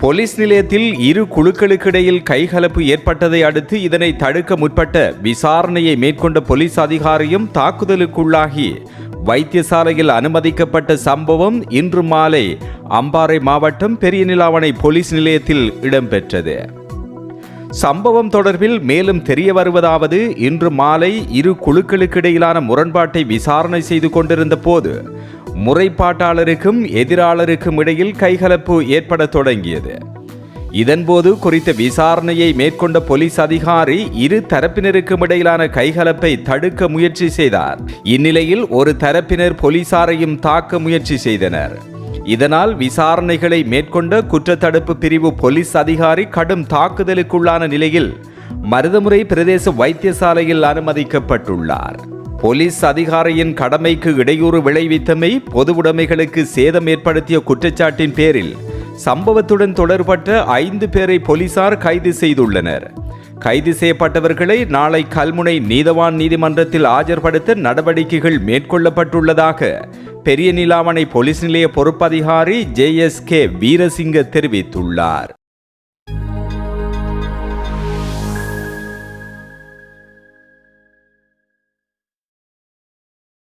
Police நிலையத்தில் இரு குழுக்களுக்கிடையில் கைகலப்பு ஏற்பட்டதை அடுத்து இதனை தடுக்க முற்பட்ட விசாரணையை மேற்கொண்ட போலீஸ் அதிகாரியும் தாக்குதலுக்குள்ளாகி வைத்தியசாலையில் அனுமதிக்கப்பட்ட சம்பவம் இன்று மாலை அம்பாறை மாவட்டம் பெரியநிலாவணை போலீஸ் நிலையத்தில் இடம்பெற்றது. சம்பவம் தொடர்பில் மேலும் தெரிய வருவதாவது இன்று மாலை இரு குழுக்களுக்கிடையிலான முரண்பாட்டை விசாரணை செய்து கொண்டிருந்த போது முறைப்பாட்டாளருக்கும் எதிராளருக்கும் இடையில் கைகலப்பு ஏற்பட தொடங்கியது. இதன்போது குறித்த விசாரணையை மேற்கொண்ட போலீஸ் அதிகாரி இரு தரப்பினருக்கும் இடையிலான கைகலப்பை தடுக்க முயற்சி செய்தார். இந்நிலையில் ஒரு தரப்பினர் போலீசாரையும் தாக்க முயற்சி செய்தனர். இதனால் விசாரணைகளை மேற்கொண்ட குற்றத்தடுப்பு பிரிவு போலீஸ் அதிகாரி கடும் தாக்குதலுக்குள்ளான நிலையில் மருதமுறை பிரதேச வைத்தியசாலையில் அனுமதிக்கப்பட்டுள்ளார். போலீஸ் அதிகாரியின் கடமைக்கு இடையூறு விளைவித்தமை பொது உடைமைகளுக்கு சேதம் ஏற்படுத்திய குற்றச்சாட்டின் பேரில் சம்பவத்துடன் தொடர்பட்ட ஐந்து பேரை போலீசார் கைது செய்துள்ளனர். கைது செய்யப்பட்டவர்களை நாளை கல்முனை நீதவான் நீதிமன்றத்தில் ஆஜர்படுத்த நடவடிக்கைகள் மேற்கொள்ளப்பட்டுள்ளதாக பெரிய நிலாவணை போலீஸ் நிலைய பொறுப்பதிகாரி ஜே எஸ் கே வீரசிங்க தெரிவித்துள்ளார்.